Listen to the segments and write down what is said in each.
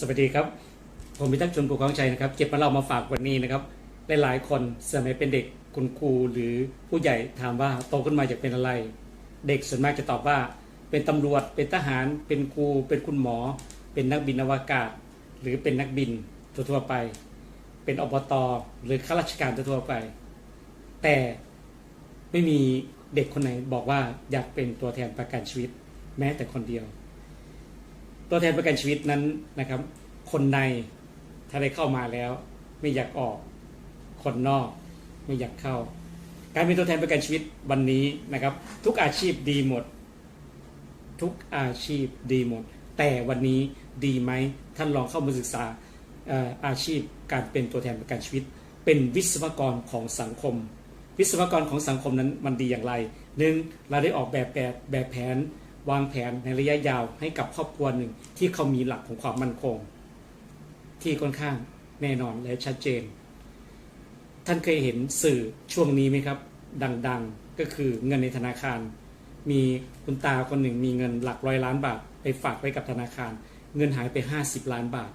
สวัสดีครับ ผมพิทักษ์ชนภูของชัยนะครับ เก็บมาเล่ามาฝากวันนี้นะครับ หลายๆคนสมัยเป็นเด็กคุณครูหรือผู้ใหญ่ถามว่าโตขึ้นมาอยากเป็นอะไร เด็กส่วนมากจะตอบว่า เป็นตำรวจ เป็นทหาร เป็นครู เป็นคุณหมอ เป็นนักบินอวกาศ หรือเป็นนักบินทั่วๆไป เป็นอบตหรือข้าราชการทั่วๆไป แต่ไม่มีเด็กคนไหนบอกว่าอยากเป็นตัวแทนประกันชีวิต แม้แต่คนเดียว ตัวแทนประกันชีวิตนั้นนะครับ คนในถ้าได้เข้ามาแล้ว ไม่อยากออก คนนอกไม่อยากเข้า การเป็นตัวแทนประกันชีวิตวันนี้นะครับ ทุกอาชีพดีหมด ทุกอาชีพดีหมด แต่วันนี้ดีไหมท่านลองเข้ามาศึกษาเอ่ออาชีพการเป็นตัวแทนประกันชีวิต เป็นวิศวกรของสังคม วิศวกรของสังคมนั้นมันดีอย่างไรหนึ่งเราได้ออกแบบแบบแบบแผน วางแผนในระยะยาวให้กับครอบครัวหนึ่งที่เขามีหลักของความมั่นคง ที่ค่อนข้างแน่นอนและชัดเจน ท่านเคยเห็นสื่อช่วงนี้ไหมครับ ดังๆก็คือเงินในธนาคาร มีคุณตาคนหนึ่งมีเงินหลักร้อยล้านบาท ไปฝากไว้กับธนาคาร เงินหายไป 50 ล้านบาท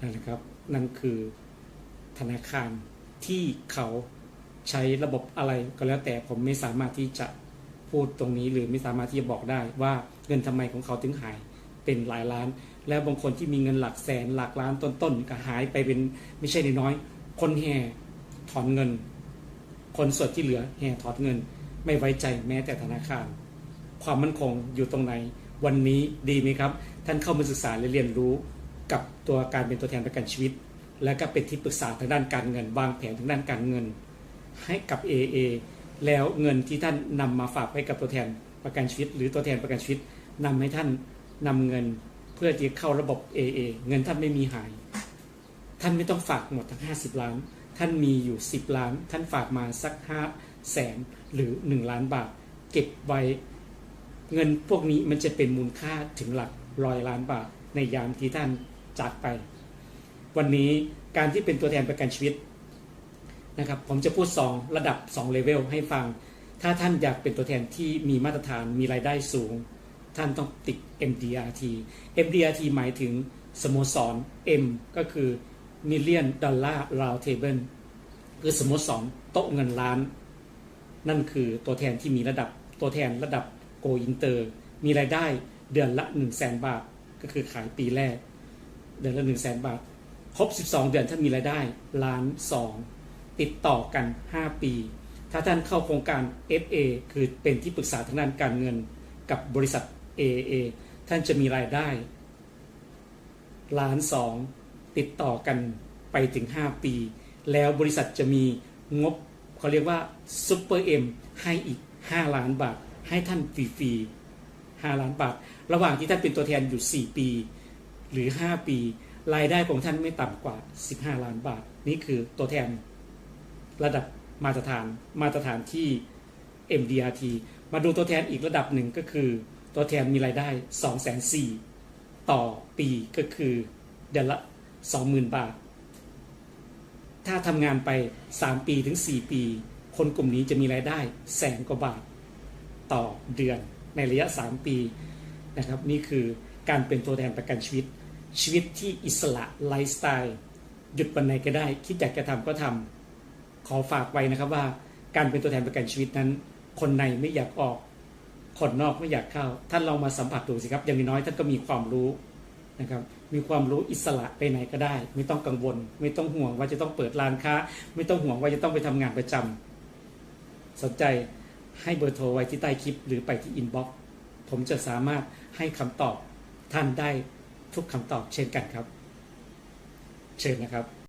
นั่นนะครับนั่นคือธนาคารที่เขาใช้ระบบอะไรก็แล้วแต่ผมไม่สามารถที่จะ พูดตรงนี้หรือไม่สามารถที่จะบอกได้ว่าเงินทำไมของเขาถึงหายเป็นหลายล้าน แล้วบางคนที่มีเงินหลักแสนหลักล้านต้นๆก็หายไปเป็นไม่ใช่น้อยคนแห่ถอนเงิน คนส่วนที่เหลือแห่ถอนเงิน ไม่ไว้ใจแม้แต่ธนาคาร ความมั่นคงอยู่ตรงไหน วันนี้ดีไหมครับ ท่านเข้ามาศึกษาและเรียนรู้กับตัวการเป็นตัวแทนประกันชีวิต และก็เป็นที่ปรึกษาทางด้านการเงินวางแผนทางด้านการเงิน ให้กับ AA แล้วเงินที่ท่านนำมาฝากไว้กับตัวแทนประกันชีวิต หรือตัวแทนประกันชีวิตนำให้ท่านนำเงินเพื่อที่เข้าระบบ AA เงินท่านไม่มีหาย ท่านไม่ต้องฝากหมดทั้ง 50 ล้าน ท่านมีอยู่ 10 ล้าน ท่านฝากมาสัก5แสนหรือ 1 ล้านบาท เก็บไว้เงินพวกนี้มันจะเป็นมูลค่าถึงหลักร้อยล้านบาทในยามที่ท่านจากไป วันนี้การที่เป็นตัวแทนประกันชีวิต นะครับผมจะพูด 2 ระดับ 2 เลเวลให้ฟัง ถ้าท่านอยากเป็นตัวแทนที่มีมาตรฐานมีรายได้สูง ท่านต้องติด MDRT MDRT หมายถึงสโมสร M ก็คือ Million Dollar Round Table คือสโมสรโต๊ะเงินล้าน นั่นคือตัวแทนที่มีระดับตัวแทนระดับโกอินเตอร์ มีรายได้เดือนละ 1 0 0 0 0แบาท ก็คือขายปีแรก เดือนละ 1 0 0 0 0แบาท ครบ 12 เดือนท่านมีรายได้ล้านสอง ติดต่อกัน 5 ปี ถ้าท่านเข้าโครงการ FA คือเป็นที่ปรึกษาทางด้านการเงินกับบริษัท AA ท่านจะมีรายได้ล้านสองติดต่อกันไปถึง 5 ปี แล้วบริษัทจะมีงบเขาเรียกว่าซุปเปอร์เอ็มให้อีก 5 ล้านบาท ให้ท่านฟรีๆ5ล้านบาท ระหว่างที่ท่านเป็นตัวแทนอยู่ 4 ปี หรือ 5 ปี รายได้ของท่านไม่ต่ำกว่า 15 ล้านบาท นี่คือตัวแทน ระดับมาตรฐานมาตรฐานที่ MDRT มาดูตัวแทนอีกระดับหนึ่งก็คือ ตัวแทนมีรายได้ 2 4 0 0 0ต่อปีก็คือเดือนละ 20,000 บาท ถ้าทำงานไป 3 ปีถึง 4 ปี คนกลุ่มนี้จะมีรายได้แสนกว่าบาทต่อเดือนในระยะ 3 ปีนะครับนี่คือการเป็นตัวแทนประกันชีวิต ชีวิตที่อิสระไลฟ์สไตล์หยุดวันไหนก็ได้ คิดอยากจะทำก็ทำ ขอฝากไว้นะครับว่าการเป็นตัวแทนประกันชีวิตนั้น คนในไม่อยากออก คนนอกไม่อยากเข้า ท่านลองมาสัมผัสดูสิครับ อย่างน้อยท่านก็มีความรู้นะครับ มีความรู้อิสระไปไหนก็ได้ ไม่ต้องกังวล ไม่ต้องห่วงว่าจะต้องเปิดร้านค้า ไม่ต้องห่วงว่าจะต้องไปทำงานประจำสนใจให้เบอร์โทรไว้ที่ใต้คลิป หรือไปที่อินบ็อกซ์ผมจะสามารถให้คำตอบท่านได้ทุกคำตอบเช่นกันครับ เชิญนะครับ